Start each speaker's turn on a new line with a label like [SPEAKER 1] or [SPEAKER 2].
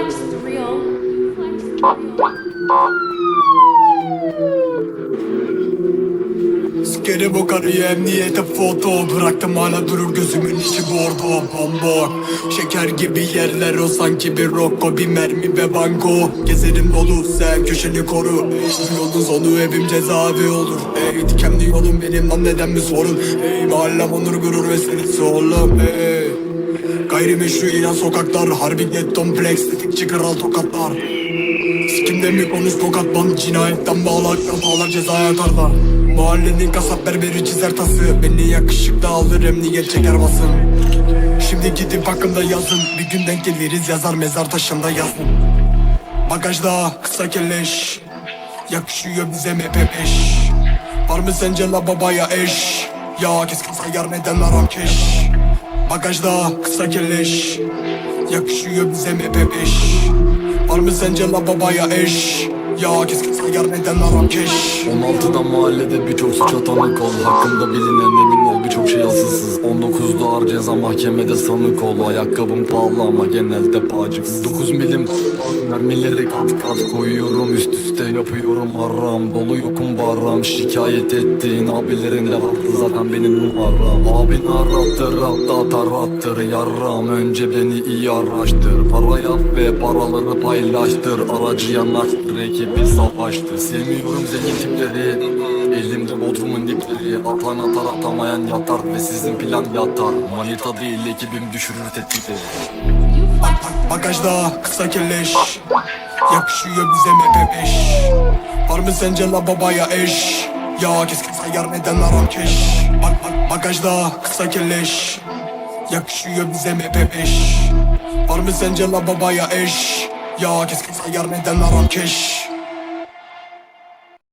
[SPEAKER 1] flex real. You flex real.
[SPEAKER 2] Sikerim o karıyı emniyete foto Bıraktım hala durur gözümün içi bordo. Bombok Şeker gibi yerler o. Sanki bir rocko Bir mermi ve banko. Gezerim dolu sen köşeni koru. Ey yolun sonu evim cezaevi olur. Ey dikenli yolum benim lan neden mi sorun? Ey mahallem onur gurur ve senesi oğlum Ey Gayrimeşru inan sokaklar Harbi getton flex tetikçi kral tokatlar. Sikimde mi konuş tokat Cinayetten bağlar bağlar cezaya yatarlar. Mahallenin kasap berberi çizer tası Beni yakışıklı alır emniyet çeker basın. Şimdi gidip hakkımda yazın Bir gün denk geliriz yazar mezar taşında yazın. Bagajda kısa kelleş Yakışıyor bize MP5 Var mı sence la babaya eş? Ya keskin sayar neden aram keş Bagajda kısa kelleş. Yakışıyor bize MP5 Var mı sence la babaya eş? Ya keskin sayar neden aram keş?
[SPEAKER 3] 16'da mahallede birçok suç atanık ol Hakkında bilinen emin ol birçok şey asılsız 19'da ağır ceza mahkemede sanık ol Ayakkabım pahalı ama genelde pacıksız 9 milim mermileri kat kat koyuyorum Üst üste yapıyorum haram. Dolu yokum baram Şikayet ettiğin abilerin de vardı zaten benim numaram Abin arattır hatta tarattır yarram. Önce beni iyi araştır Para yap ve paraları paylaştır. Aracı yanaştır ekibi savaştır. Sevmiyorum zengin tipleri Elimde bodrumun dipleri. Atan atar atamayan yatar Ve sizin plan yatar Manita değil ekibim düşürür
[SPEAKER 1] flex
[SPEAKER 2] Bagajda kısa kelleş. Yakışıyor bize MP5 Var mı sence la babaya eş? Ya keskin sayar neden aram keş? Bak bak bagajda kısa kelleş. Yakışıyor bize MP5 Var mı sence la babaya eş? Ya keskin sayar neden aram keş